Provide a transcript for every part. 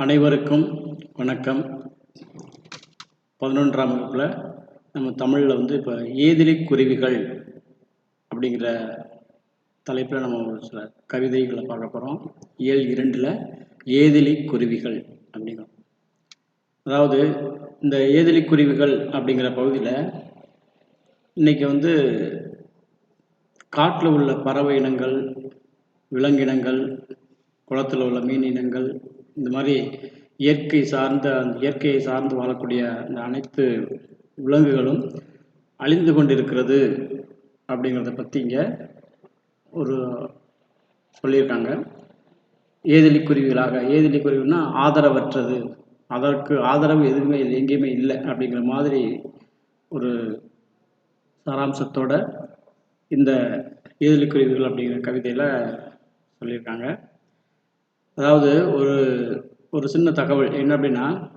அனைவருக்கும் வணக்கம். பதினொன்றாம் வகுப்பில் நம்ம தமிழில் வந்து இப்போ ஏதிலி குருவிகள் அப்படிங்கிற தலைப்பில் நம்ம ஒரு சில கவிதைகளை பார்க்க போகிறோம் ஏழு இரண்டில் ஏதிலி குருவிகள் அப்படிங்கிறோம் அதாவது இந்த ஏதிலி குருவிகள் அப்படிங்கிற பகுதியில் இன்னைக்கு வந்து காட்டில் உள்ள பறவை இனங்கள் விலங்கினங்கள் குளத்தில் உள்ள மீன் இனங்கள் இந்த மாதிரி இயற்கை சார்ந்த அந்த இயற்கையை சார்ந்து வாழக்கூடிய அந்த அனைத்து விலங்குகளும் அழிந்து கொண்டிருக்கிறது அப்படிங்கிறத பற்றி இங்கே ஒரு சொல்லியிருக்காங்க. ஏதிலி குருவிகளாக ஏதிலி குருவினா ஆதரவற்றது. அதற்கு ஆதரவு எதுவுமே இல்லை எங்கேயுமே இல்லை அப்படிங்கிற மாதிரி ஒரு சாராம்சத்தோட இந்த ஏதிலி குருவிகள் அப்படிங்கிற கவிதையில் சொல்லியிருக்காங்க. அதாவது ஒரு ஒரு சின்ன தகவல். என்ன அப்படின்னா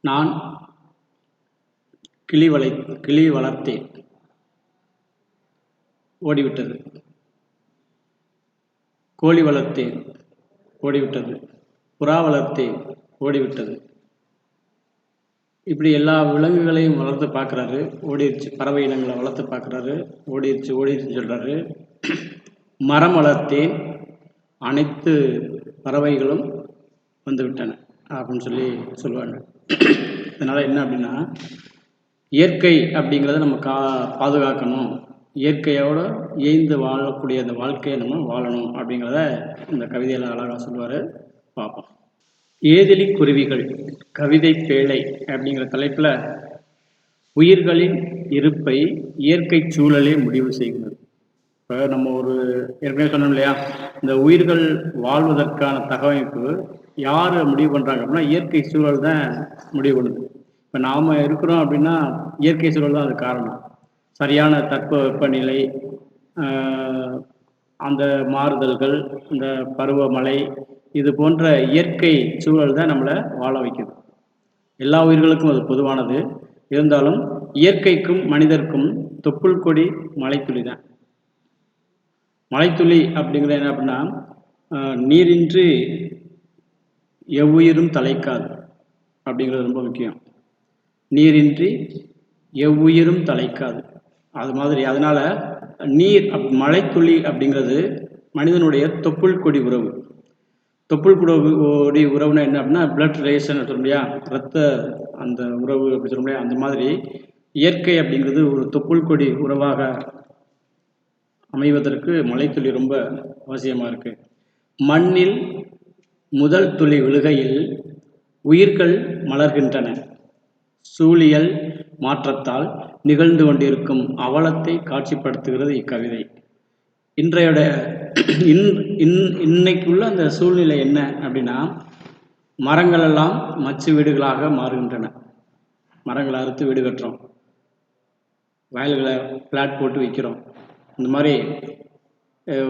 நான் கிளி வளை கிளி வளர்த்தேன். ஓடிவிட்டது. கோழி வளர்த்தேன். ஓடிவிட்டது. புறா வளர்த்தேன். ஓடிவிட்டது. இப்படி எல்லா விலங்குகளையும் வளர்த்து பார்க்குறாரு. ஓடிடுச்சு பறவை இனங்களை வளர்த்து பார்க்குறாரு. ஓடிடுச்சு ஓடிடுச்சுன்னு சொல்கிறாரு மரம் வளர்த்தேன். அனைத்து பறவைகளும் வந்துவிட்டன அப்படின்னு சொல்லி சொல்லுவாங்க. இதனால் என்ன அப்படின்னா இயற்கை அப்படிங்கிறத நம்ம கா பாதுகாக்கணும். இயற்கையோடு இயைந்து வாழக்கூடிய அந்த வாழ்க்கையை நம்ம வாழணும் அப்படிங்கிறத இந்த கவிதையில் அழகாக சொல்லுவார் பார்ப்போம் ஏதிலி குருவிகள் கவிதை பேழை அப்படிங்கிற தலைப்பில் உயிர்களின் இருப்பை இயற்கை சூழலே முடிவு செய்கிறது. இப்போ நம்ம ஒரு ஏற்கனவே சொன்னோம் இல்லையா? இந்த உயிர்கள் வாழ்வதற்கான தகவமைப்பு யார் முடிவு பண்ணுறாங்க அப்படின்னா இயற்கை சூழல் தான் முடிவு பண்ணுது. இப்போ நாம் இருக்கிறோம் அப்படின்னா இயற்கை சூழல் தான் அது காரணம். சரியான தட்ப வெப்பநிலை அந்த மாறுதல்கள் இந்த பருவமழை இது போன்ற இயற்கை சூழல் தான் நம்மளை வாழ வைக்குது. எல்லா உயிர்களுக்கும் அது பொதுவானது. இருந்தாலும் இயற்கைக்கும் மனிதருக்கும் தொப்புள் கொடி மலைத்துளி தான். மலைத்துளி அப்படிங்கிறது என்ன அப்படின்னா நீரின்றி எவ்வுயிரும் தலைக்காது அப்படிங்கிறது ரொம்ப முக்கியம். நீரின்றி எவ்வுயிரும் தலைக்காது. அது மாதிரி அதனால் நீர் அப் மழைத்துளி அப்படிங்கிறது மனிதனுடைய தொப்புள் கொடி உறவு. தொப்புள் கொடி உறவுனா என்ன அப்படின்னா பிளட் ரிலேஷன் சொல்ல முடியா ரத்த அந்த உறவு அப்படி சொல்ல முடியாது அந்த மாதிரி இயற்கை அப்படிங்கிறது ஒரு தொப்புள் கொடி உறவாக அமைவதற்கு மழைத்துளி ரொம்ப அவசியமாக இருக்குது மண்ணில் முதல் துளி விழுகையில் உயிர்கள் மலர்கின்றன. சூழியல் மாற்றத்தால் நிகழ்ந்து கொண்டிருக்கும் அவலத்தை காட்சிப்படுத்துகிறது இக்கவிதை. இன்றையோட இன் இன் இன்னைக்குள்ள அந்த சூழ்நிலை என்ன அப்படின்னா மரங்கள் எல்லாம் மச்சு வீடுகளாக மாறுகின்றன. மரங்களை அறுத்து வீடு கட்டுறோம். வயல்களை பிளாட் போட்டு விற்கிறோம் இந்த மாதிரி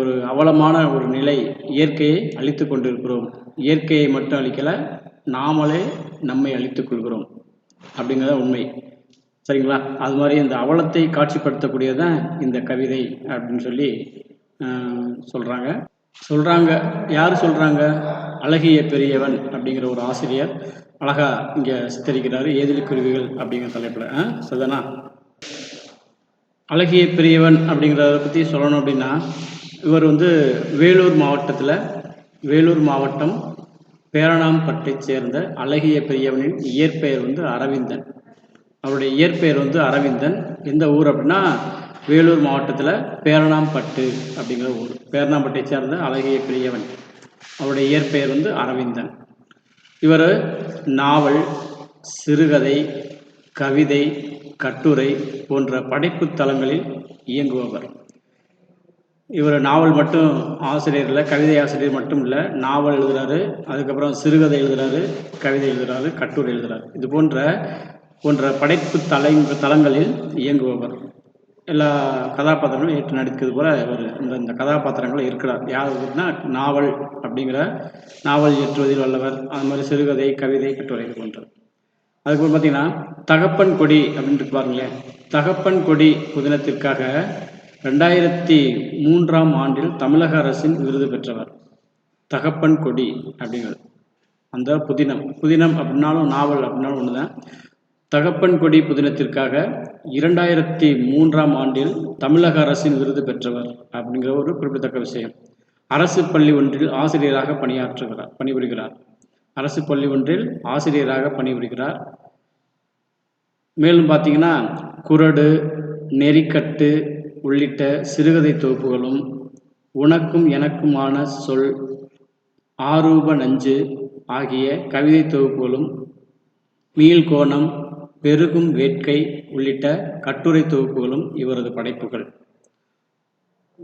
ஒரு அவலமான ஒரு நிலை இயற்கையை அழித்து கொண்டிருக்கிறோம். இயற்கையை மட்டும் அழிக்கலை நாமளே நம்மை அழித்துக் கொள்கிறோம். அப்படிங்கிறத உண்மை. சரிங்களா? அது மாதிரி இந்த அவலத்தை காட்சிப்படுத்தக்கூடியதான் இந்த கவிதை அப்படின்னு சொல்லி சொல்கிறாங்க சொல்கிறாங்க யார் சொல்கிறாங்க அழகிய பெரியவன் அப்படிங்கிற ஒரு ஆசிரியர் அழகா இங்கே சித்தரிக்கிறாரு. ஏதிலி குருவிகள் அப்படிங்கிற தலைப்பில். சதனா அழகிய பெரியவன் அப்படிங்கிறத பற்றி சொல்லணும் அப்படின்னா இவர் வந்து வேலூர் மாவட்டத்தில் வேலூர் மாவட்டம் பேரணாம்பட்டை சேர்ந்த அழகிய பெரியவனின் இயற்பெயர் வந்து அரவிந்தன். அவருடைய இயற்பெயர் வந்து அரவிந்தன். எந்த ஊர் அப்படின்னா வேலூர் மாவட்டத்தில் பேரணாம்பட்டு அப்படிங்கிற ஊர். பேரணாம்பட்டை சேர்ந்த அழகிய பெரியவன். அவருடைய இயற்பெயர் வந்து அரவிந்தன். இவர் நாவல் சிறுகதை கவிதை கட்டுரை போன்ற படைப்பு தளங்களில் இயங்குபவர். இவர் நாவல் மட்டும் ஆசிரியர் இல்லை கவிதை ஆசிரியர் மட்டும் இல்லை நாவல் எழுதுகிறாரு அதுக்கப்புறம் சிறுகதை எழுதுகிறாரு கவிதை எழுதுகிறாரு கட்டுரை எழுதுகிறாரு இது போன்ற போன்ற படைப்பு தலை தளங்களில் இயங்குபவர். எல்லா கதாபாத்திரங்களும் ஏற்று நடிக்கிறது போல இவர் இந்த இந்த கதாபாத்திரங்களும் இருக்கிறார். யாருன்னா நாவல் அப்படிங்கிற நாவல் ஏற்றுவதில் வல்லவர். அது மாதிரி சிறுகதை கவிதை கட்டுரை இது போன்றது அதுக்கப்புறம் பார்த்தீங்கன்னா தகப்பன் கொடி அப்படின்ட்டு பாருங்களேன். தகப்பன் கொடி புதினத்திற்காக ரெண்டாயிரத்தி மூன்றாம் ஆண்டில் தமிழக அரசின் விருது பெற்றவர். தகப்பன் கொடி அப்படிங்கிறது. அந்த புதினம். புதினம் அப்படின்னாலும் நாவல் அப்படின்னாலும் ஒன்று தான் தகப்பன் கொடி புதினத்திற்காக இரண்டாயிரத்தி மூன்றாம் ஆண்டில் தமிழக அரசின் விருது பெற்றவர் அப்படிங்கிற ஒரு குறிப்பிடத்தக்க விஷயம். அரசு பள்ளி ஒன்றில் ஆசிரியராக பணியாற்றுகிறார் பணிபுரிகிறார். அரசு பள்ளி ஒன்றில் ஆசிரியராக பணிபுரிகிறார். மேலும் பார்த்தீங்கன்னா குரடு நெறிக்கட்டு உள்ளிட்ட சிறுகதை தொகுப்புகளும் உனக்கும் எனக்குமான சொல் ஆரூப நஞ்சு ஆகிய கவிதை தொகுப்புகளும் மீள்கோணம் பெருகும் வேட்கை உள்ளிட்ட கட்டுரை தொகுப்புகளும் இவரது படைப்புகள்.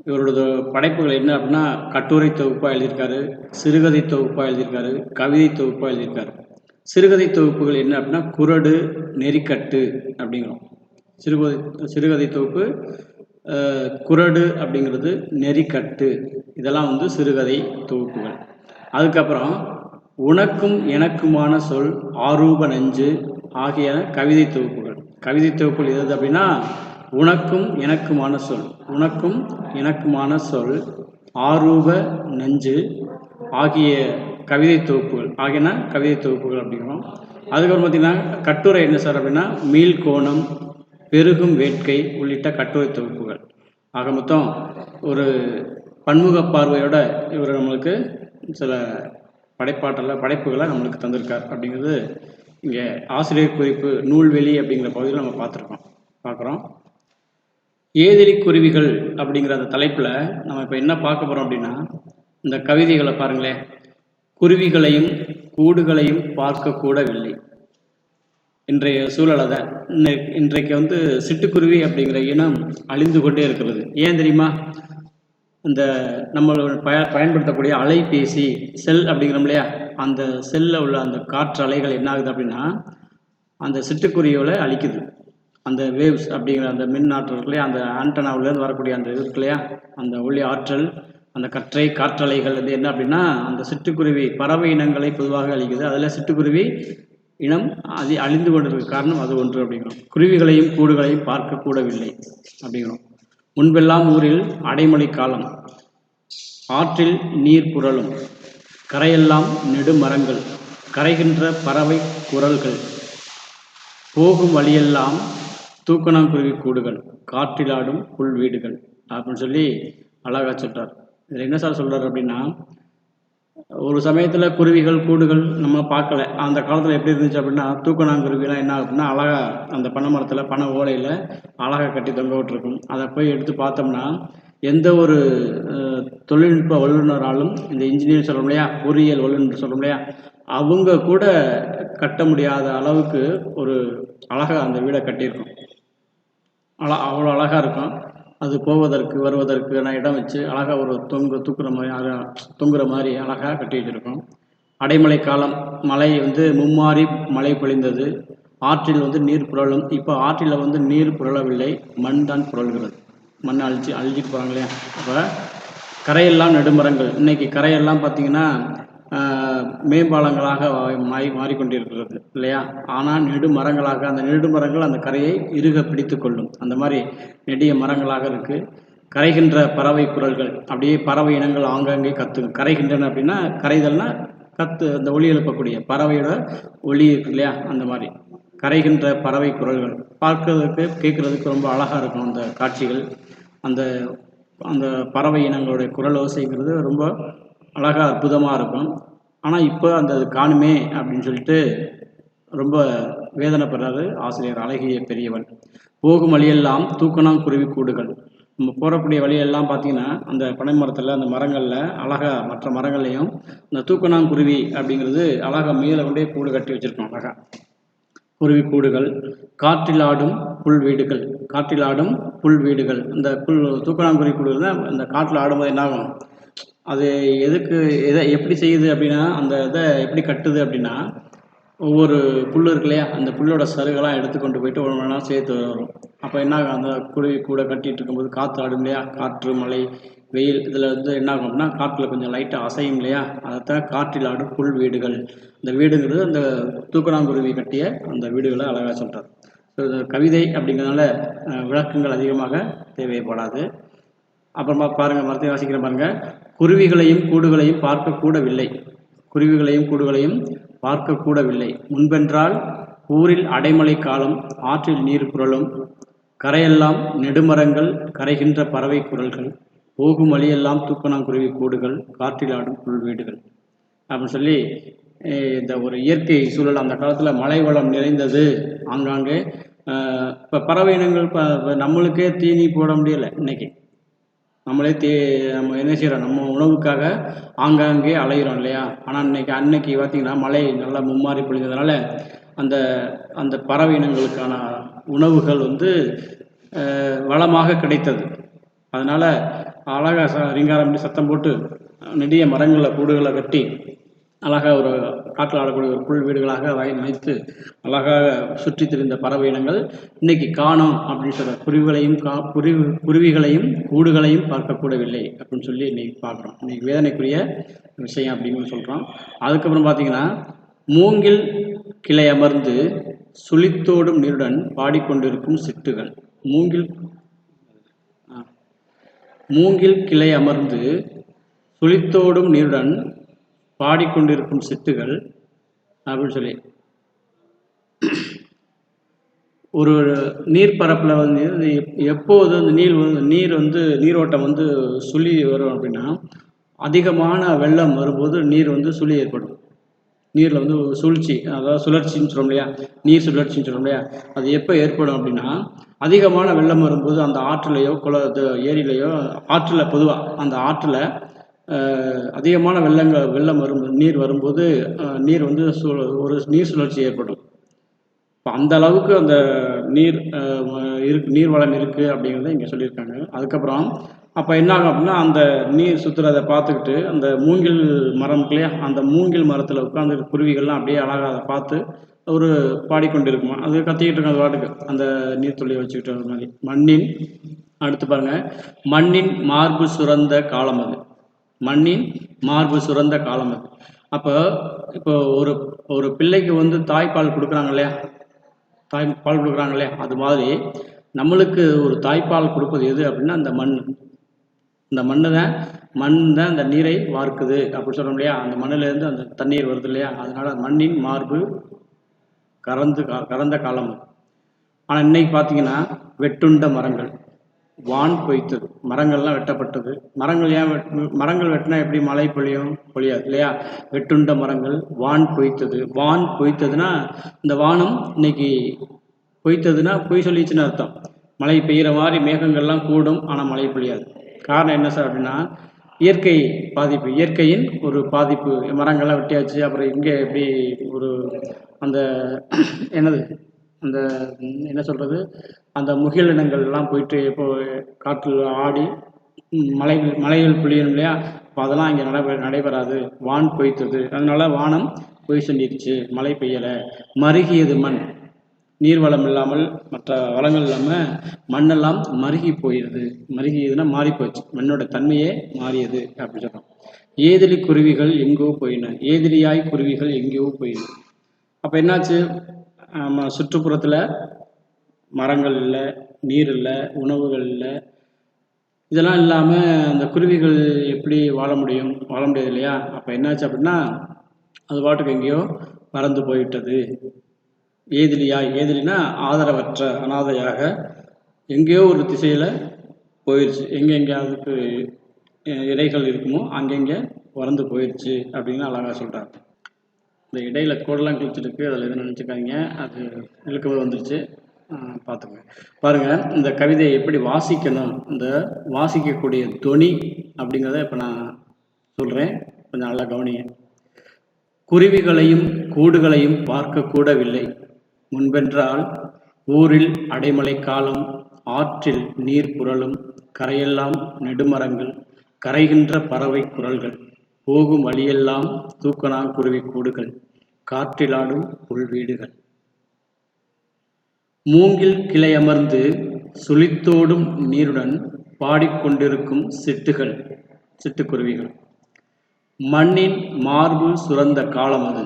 இவரோட படைப்புகள் என்ன அப்படின்னா கட்டுரை தொகுப்பாக எழுதியிருக்காரு சிறுகதை தொகுப்பாக எழுதியிருக்காரு கவிதை தொகுப்பாக எழுதியிருக்காரு. சிறுகதை தொகுப்புகள் என்ன அப்படின்னா குரடு நெறிக்கட்டு அப்படிங்கிறோம். சிறுகதை சிறுகதை தொகுப்பு குரடு குறடு அப்படிங்கிறது நெறிக்கட்டு. இதெல்லாம் வந்து சிறுகதை தொகுப்புகள். அதுக்கப்புறம் உனக்கும் எனக்குமான சொல் ஆரூப நஞ்சு ஆகிய கவிதை தொகுப்புகள். கவிதை தொகுப்புகள் எது அப்படின்னா உனக்கும் எனக்குமான சொல். உனக்கும் எனக்குமான சொல். ஆரூப நஞ்சு ஆகிய கவிதை தொகுப்புகள். ஆகியன கவிதை தொகுப்புகள் அப்படிங்கிறோம். அதுக்கப்புறம் பார்த்தீங்கன்னா கட்டுரை என்ன சார் அப்படின்னா மீள்கோணம் பெருகும் வேட்கை உள்ளிட்ட கட்டுரை தொகுப்புகள். ஆக மொத்தம் ஒரு பன்முக பார்வையோட இவர் நம்மளுக்கு சில படைப்பாற்றல படைப்புகளை நம்மளுக்கு தந்திருக்கார் அப்படிங்கிறது இங்கே ஆசிரியர் குறிப்பு நூல்வெளி அப்படிங்கிற பகுதியில் நம்ம பார்த்துருக்கோம். பார்க்குறோம். ஏதிரி குருவிகள் அப்படிங்கிற அந்த தலைப்பில் நம்ம இப்போ என்ன பார்க்க போகிறோம் அப்படின்னா இந்த கவிதைகளை பாருங்களேன் குருவிகளையும் கூடுகளையும் பார்க்கக்கூடவில்லை இன்றைய சூழலை தான் இன்றைக்கு வந்து சிட்டுக்குருவி அப்படிங்கிற இனம் அழிந்து கொண்டே இருக்கிறது. ஏன் தெரியுமா? இந்த நம்ம பய பயன்படுத்தக்கூடிய அலைபேசி செல் அப்படிங்கிறோம் இல்லையா? அந்த செல்லில் உள்ள அந்த காற்று அலைகள் என்ன ஆகுது அப்படின்னா அந்த சிட்டுக்குருவியோட அழிக்குது. அந்த வேவ்ஸ் அப்படிங்கிற அந்த மின் ஆற்றல் இருக்கு இல்லையா அந்த ஆண்டனாவிலேருந்து வரக்கூடிய அந்த இது இருக்கு இல்லையா அந்த ஒளி ஆற்றல் அந்த கற்றை காற்றலைகள் வந்து என்ன அப்படின்னா அந்த சிட்டுக்குருவி பறவை இனங்களை பொதுவாக அழிக்குது. அதில் சிட்டுக்குருவி இனம் அது அழிந்து கொண்டிருக்க காரணம் அது ஒன்று அப்படிங்கிறோம். குருவிகளையும் கூடுகளையும் பார்க்க கூடவில்லை அப்படிங்கிறோம். முன்பெல்லாம் ஊரில் அடைமழை காலம் ஆற்றில் நீர் புரளும் கரையெல்லாம் நெடுமரங்கள் கரைகின்ற பறவை குரல்கள் போகும் வழியெல்லாம் தூக்கணாங்குருவி கூடுகள் காற்றிலாடும் புல் வீடுகள் அப்படின்னு சொல்லி அழகா சொல்றார். இதில் என்ன சார் சொல்றாரு அப்படின்னா ஒரு சமயத்தில் குருவிகள் கூடுகள் நம்ம பார்க்கல. அந்த காலத்தில் எப்படி இருந்துச்சு அப்படின்னா தூக்கணாங்குருவிலாம் என்ன ஆகுதுன்னா அழகா அந்த பனை மரத்தில் பனை ஓலையில் அழகாக கட்டி தொங்க விட்டுருக்கும். அதை போய் எடுத்து பார்த்தோம்னா எந்த ஒரு தொழில்நுட்ப வல்லுநராலும் இந்த இன்ஜினியர் சொல்கிறோம் இல்லையா பொறியியல் வல்லுநர் சொல்கிறோம் இல்லையா அவங்க கூட கட்ட முடியாத அளவுக்கு ஒரு அழகாக அந்த வீடை கட்டியிருக்கும். அழ அவ்வளோ அழகாக இருக்கும். அது போவதற்கு வருவதற்கு நான் இடம் வச்சு அழகாக ஒரு தொங்கு தூக்குற மாதிரி அழகாக தொங்குற மாதிரி அழகாக கட்டி வச்சுருக்கோம். அடைமழை காலம் மழை வந்து மும்மாறி மழை பொழிந்தது. ஆற்றில் வந்து நீர் புரளும். இப்போ ஆற்றில் வந்து நீர் புரளவில்லை மண் தான் புரள்கிறது. மண் அழிச்சு அழிஞ்சிட்டு போகிறாங்களே அப்போ கரையெல்லாம் நெடுமரங்கள். இன்றைக்கி கரையெல்லாம் பார்த்திங்கன்னா மேம்பாலங்களாக மாறி மாறிக்கொண்டிருக்கிறது இல்லையா? ஆனால் நெடுமரங்களாக அந்த நெடுமரங்கள் அந்த கரையை இறுக பிடித்து கொள்ளும். அந்த மாதிரி நெடிய மரங்களாக இருக்குது கரைகின்ற பறவை குரல்கள் அப்படியே பறவை இனங்கள் ஆங்காங்கே கத்தும் கரைகின்றன அப்படின்னா கரைதல்னா கத்து அந்த ஒளி எழுப்பக்கூடிய பறவையோட ஒளி இருக்கு இல்லையா? அந்த மாதிரி. கரைகின்ற பறவை குரல்கள். பார்க்கறதுக்கு கேட்கறதுக்கு ரொம்ப அழகாக இருக்கும் அந்த காட்சிகள். அந்த அந்த பறவை இனங்களுடைய குரல் ஓசைங்கிறது ரொம்ப அழகா அற்புதமாக இருக்கும் ஆனால் இப்போ அந்த காணுமே அப்படின்னு சொல்லிட்டு ரொம்ப வேதனைப்படுறாரு ஆசிரியர் அழகிய பெரியவன். போகும் வழியெல்லாம் தூக்கணாங்குருவி கூடுகள். நம்ம போகக்கூடிய வழியெல்லாம் பார்த்தீங்கன்னா அந்த பனை மரத்தில் அந்த மரங்களில் அழகா மற்ற மரங்கள்லையும் இந்த தூக்கணாங்குருவி அப்படிங்கிறது அழகாக மேலே கொண்டே கூடு கட்டி வச்சுருக்கோம் அழகாக குருவி கூடுகள் காற்றில் ஆடும் புல் வீடுகள் காற்றில் ஆடும் புல் வீடுகள். இந்த புல் தூக்கணாங்குருவி கூடுகள் தான் இந்த காற்றில் ஆடும்போது என்னாகும்? அது எதுக்கு எதை எப்படி செய்யுது அப்படின்னா அந்த இதை எப்படி கட்டுது அப்படின்னா ஒவ்வொரு புல் இருக்கு இல்லையா அந்த புல்லோட சருகெல்லாம் எடுத்து கொண்டு போயிட்டு ஒரு மணி நேரம் சேர்த்து வரும். அப்போ என்ன ஆகும்? அந்த குருவி கூட கட்டிட்டு இருக்கும்போது காற்று ஆடும் இல்லையா? காற்று மழை வெயில் இதில் வந்து என்ன ஆகும் அப்படின்னா காற்றில் கொஞ்சம் லைட்டாக அசையும் இல்லையா? அதைத்தான் காற்றில் ஆடும் புல் வீடுகள். இந்த வீடுங்கிறது அந்த தூக்கணாங்குருவி கட்டிய அந்த வீடுகளை அழகாக சொல்கிறார் ஸோ இந்த கவிதை அப்படிங்கிறதுனால விளக்கங்கள் அதிகமாக தேவைப்படாது. அப்புறமா பாருங்க மரத்தை வாசிக்கிற பாருங்க. குருவிகளையும் கூடுகளையும் பார்க்க கூடவில்லை குருவிகளையும் கூடுகளையும் பார்க்கக்கூடவில்லை. முன்பென்றால் ஊரில் அடைமழை காலம் ஆற்றில் நீர் புரளும் கரையெல்லாம் நெடுமரங்கள் கரைகின்ற பறவை குரல்கள் போகும் வழியெல்லாம் தூக்கணாங்குருவி கூடுகள் காற்றில் ஆடும் புல்வீடுகள் அப்படின்னு சொல்லி இந்த ஒரு இயற்கை சூழல் அந்த காலத்தில் மழை வளம் நிறைந்தது. ஆங்காங்கே இப்போ பறவை இனங்கள் இப்போ நம்மளுக்கே தீனி போட முடியலை இன்னைக்கு. நம்மளே தே நம்ம என்ன செய்கிறோம் நம்ம உணவுக்காக ஆங்காங்கே அலையிறோம் இல்லையா? ஆனால் இன்னைக்கு அன்னைக்கு பார்த்தீங்கன்னா மழை நல்லா மும்மாறி பொழிந்ததுனால அந்த அந்த பறவை இனங்களுக்கான உணவுகள் வந்து வளமாக கிடைத்தது. அதனால் அழகாக ச ரிங்காரம் பண்ணி சத்தம் போட்டு நெடிய மரங்களில் கூடுகளை கட்டி அழகாக ஒரு காட்டில் ஆடக்கூடிய ஒரு புல் வீடுகளாக வகை அமைத்து அழகாக சுற்றி திரிந்த பறவை இனங்கள் இன்னைக்கு காணோம் அப்படின்னு சொல்ற குருவிகளையும் கா குருவி குருவிகளையும் கூடுகளையும் பார்க்கக்கூடவில்லை அப்படின்னு சொல்லி இன்னைக்கு பார்க்குறோம். இன்னைக்கு வேதனைக்குரிய விஷயம் அப்படின்னு சொல்கிறோம் அதுக்கப்புறம் பார்த்தீங்கன்னா மூங்கில் கிளை அமர்ந்து சுழித்தோடும் நீருடன் பாடிக்கொண்டிருக்கும் சிட்டுகள். மூங்கில் மூங்கில் கிளை அமர்ந்து சுழித்தோடும் நீருடன் பாடிக்கொண்டிருக்கும் சித்துகள் அப்படின்னு சொல்லி. ஒரு நீர்ப்பரப்பில் வந்து எப்போது அந்த நீர் வந்து நீர் வந்து நீரோட்டம் வந்து சுழி வரும் அப்படின்னா அதிகமான வெள்ளம் வரும்போது நீர் வந்து சுழி ஏற்படும். நீரில் வந்து ஒரு சூழ்ச்சி அதாவது சுழற்சின்னு சொல்ல இல்லையா? நீர் சுழற்சின்னு சொல்ல இல்லையா? அது எப்போ ஏற்படும் அப்படின்னா அதிகமான வெள்ளம் வரும்போது அந்த ஆற்றுலையோ குள ஏரியிலையோ ஆற்றில் பொதுவாக அந்த ஆற்றில் அதிகமான வெள்ளங்கள் வெள்ளம் வரும் நீர் வரும்போது நீர் வந்து சு ஒரு நீர் சுழற்சி ஏற்படும். இப்போ அந்த அளவுக்கு அந்த நீர் இருக்கு நீர் வளம் இருக்குது அப்படிங்கிறத இங்கே சொல்லியிருக்காங்க. அதுக்கப்புறம் அப்போ என்ன ஆகும் அப்படின்னா அந்த நீர் சுற்றுறதை பார்த்துக்கிட்டு அந்த மூங்கில் மரம் இல்லையா அந்த மூங்கில் மரத்தில் உட்காந்து குருவிகள்லாம் அப்படியே அழகாக அதை பார்த்து ஒரு பாடிக்கொண்டு இருக்குமா அது கத்திக்கிட்டு இருக்கும் அது பாட்டுக்கு. அந்த நீர்த்துளியை வச்சுக்கிட்டு மாதிரி. மண்ணின் அடுத்து பாருங்க மண்ணின் மார்பு சுரந்த காலம் அது. மண்ணின் மார்பு சுரந்த காலம் அது. அப்போ இப்போ ஒரு ஒரு பிள்ளைக்கு வந்து தாய்ப்பால் கொடுக்குறாங்க இல்லையா? தாய் பால் கொடுக்குறாங்க இல்லையா? அது மாதிரி நம்மளுக்கு ஒரு தாய்ப்பால் கொடுப்பது எது அப்படின்னா அந்த மண். இந்த மண்ணு தான் மண் தான் அந்த நீரை வார்க்குது அப்படின்னு சொல்கிறோம் இல்லையா? அந்த மண்ணிலேருந்து அந்த தண்ணீர் வருது இல்லையா? அதனால மண்ணின் மார்பு கறந்து கா- கறந்த காலம் ஆனால் இன்னைக்கு பார்த்தீங்கன்னா வெட்டுண்ட மரங்கள் வான் பொய்த்தது மரங்கள்லாம் வெட்டப்பட்டது. மரங்கள் ஏன் வெட் மரங்கள் வெட்டினா எப்படி மழை பொழியும்? பொழியாது இல்லையா? வெட்டுண்ட மரங்கள் வான் பொய்த்தது. வான் பொய்த்ததுன்னா இந்த வானம் இன்னைக்கு பொய்த்ததுன்னா பொய் சொல்லிச்சுன்னு அர்த்தம். மழை பெய்கிற மாதிரி மேகங்கள்லாம் கூடும் ஆனால் மழை பொழியாது. காரணம் என்ன சார் அப்படின்னா இயற்கை பாதிப்பு. இயற்கையின் ஒரு பாதிப்பு. மரங்கள்லாம் வெட்டியாச்சு அப்புறம் இங்கே எப்படி ஒரு அந்த என்னது? அந்த என்ன சொல்கிறது அந்த முகில் எல்லாம் போயிட்டு இப்போ காற்றில் ஆடி மலைகள் மலைகள் பொழியணும் இல்லையா? அப்போ அதெல்லாம் இங்கே நடைபெற நடைபெறாது. வான் பொய்த்தது அதனால வானம் பொய் சொல்லிடுச்சு மழை பெய்யலை. மருகியது மண். நீர் வளம் இல்லாமல் மற்ற வளங்கள் இல்லாமல் மண்ணெல்லாம் மருகி போயிடுது மருகியதுன்னா மாறி போச்சு மண்ணோட தன்மையே மாறியது அப்படின்னு சொல்கிறோம் ஏதிலி குருவிகள் எங்கோ போயின. ஏதிலியாய் குருவிகள் எங்கேயோ போயின. அப்போ என்னாச்சு? நம்ம சுற்றுப்புறத்தில் மரங்கள் இல்லை நீர் இல்லை உணவுகள் இல்லை. இதெல்லாம் இல்லாமல் அந்த குருவிகள் எப்படி வாழ முடியும் வாழ முடியாது இல்லையா? அப்போ என்னாச்சு அப்படின்னா அது பாட்டுக்கு எங்கேயோ பறந்து போயிட்டது. ஏதிலியா ஏதிலினா ஆதரவற்ற அனாதையாக எங்கேயோ ஒரு திசையில் போயிடுச்சு எங்கெங்கே அதுக்கு இலைகள் இருக்குமோ அங்கங்கே வறந்து போயிடுச்சு அப்படின்னு அழகாக சொல்கிறாங்க இந்த இடையில கோடெல்லாம் கிழிச்சிருக்கு அதில் எதுவும் நினச்சிக்காதீங்க. அது இழுக்கவே வந்துருச்சு. பார்த்துங்க பாருங்கள் இந்த கவிதையை எப்படி வாசிக்கணும் இந்த வாசிக்கக்கூடிய தொனி அப்படிங்கிறத இப்போ நான் சொல்கிறேன் கொஞ்சம் நல்லா கவனிங்க. குருவிகளையும் கூடுகளையும் பார்க்கக்கூடவில்லை. முன்பென்றால் ஊரில் அடைமழை காலம் ஆற்றில் நீர் புரளும் கரையெல்லாம் நெடுமரங்கள் கரைகின்ற பறவை குரல்கள். போகும் வழியெல்லாம் தூக்கணா குருவி கூடுகள் காற்றிலாடும் புல்வீடுகள் மூங்கில் கிளை அமர்ந்து சுழித்தோடும் நீருடன் பாடிக்கொண்டிருக்கும் சிட்டுகள் சிட்டுக்குருவிகள். மண்ணின் மார்பு சுரந்த காலம் அது.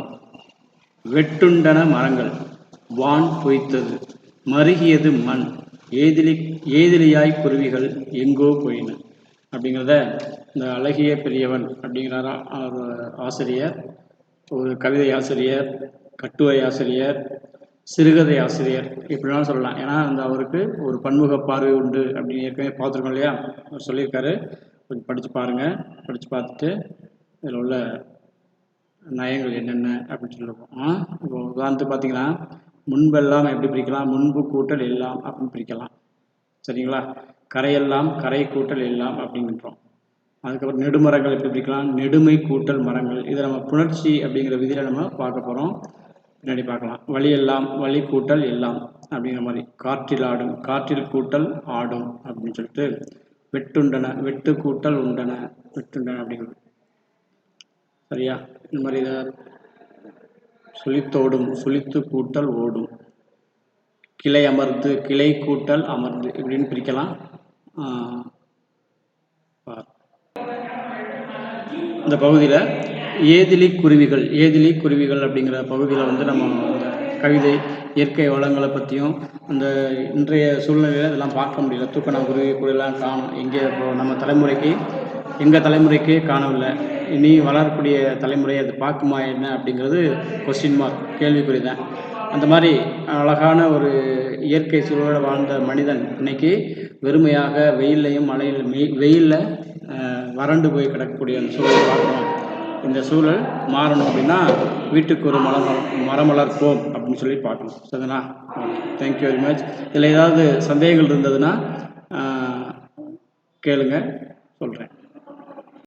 வெட்டுண்டன மரங்கள் வான் பொய்த்தது. மருகியது மண். ஏதிலி ஏதிலியாய் குருவிகள் எங்கோ போயின. அப்படிங்கிறத இந்த அழகிய பெரியவன் அப்படிங்கிற ஆசிரியர் ஒரு கவிதை ஆசிரியர் கட்டுரை ஆசிரியர் சிறுகதை ஆசிரியர் இப்படிலாம் சொல்லலாம். ஏன்னா அந்த அவருக்கு ஒரு பன்முக பார்வை உண்டு அப்படின்னு ஏற்கனவே பார்த்துருக்கோம் இல்லையா? அவர் சொல்லியிருக்காரு. கொஞ்சம் படித்து பாருங்கள் படித்து பார்த்துட்டு இதில் உள்ள நயங்கள் என்னென்ன அப்படின்னு சொல்லியிருக்கோம் ஆ இப்போ உதாரணத்துக்கு பார்த்தீங்கன்னா முன்பெல்லாம் எப்படி பிரிக்கலாம்? முன்பு கூட்டல் எல்லாம் அப்படின்னு பிரிக்கலாம். சரிங்களா? கரையெல்லாம் கரை கூட்டல் எல்லாம் அப்படின்றோம் அதுக்கப்புறம் நெடுமரங்கள் எப்படி பிரிக்கலாம்? நெடுமை கூட்டல் மரங்கள். இதை நம்ம புணர்ச்சி அப்படிங்கிற விதியில் நம்ம பார்க்க போகிறோம் பின்னாடி பார்க்கலாம். வழியெல்லாம் வழி கூட்டல் எல்லாம் அப்படிங்கிற மாதிரி. காற்றில் ஆடும் காற்றில் கூட்டல் ஆடும் அப்படின்னு சொல்லிட்டு வெட்டுண்டன வெட்டு கூட்டல் உண்டன வெட்டுண்டன அப்படிங்கிறது சரியா? இந்த மாதிரி இதை சுழித்தோடும் சுழித்து கூட்டல் ஓடும். கிளை அமர்ந்து கிளை கூட்டல் அமர்ந்து இப்படின்னு பிரிக்கலாம். இந்த பகுதியில் ஏதிலி குருவிகள் ஏதிலி குருவிகள் அப்படிங்கிற பகுதியில் வந்து நம்ம அந்த கவிதை இயற்கை வளங்களை பற்றியும் அந்த இன்றைய சூழ்நிலையில் இதெல்லாம் பார்க்க முடியல. தூக்கணா குருவி கூடலாம் காணும் எங்கே நம்ம தலைமுறைக்கு எங்கள் தலைமுறைக்கே காணவில்லை. இனி வளரக்கூடிய தலைமுறை அது பார்க்குமா என்ன அப்படிங்கிறது கொஸ்டின் மார்க் கேள்விக்குறி தான் அந்த மாதிரி அழகான ஒரு இயற்கை சூழலோடு வாழ்ந்த மனிதன் இன்னைக்கு வெறுமையாக வெயில்லையும் மழையில் வெயிலில் வறண்டு போய் கிடக்கக்கூடிய அந்த சூழலை பார்க்கணும். இந்த சூழல் மாறணும் அப்படின்னா வீட்டுக்கு ஒரு மரம் மரம் வளர்ப்போம் அப்படின்னு சொல்லி பார்க்கணும். சரிங்களா தேங்க்யூ வெரி மச் இதில் ஏதாவது சந்தேகங்கள் இருந்ததுன்னா கேளுங்க. சொல்கிறேன்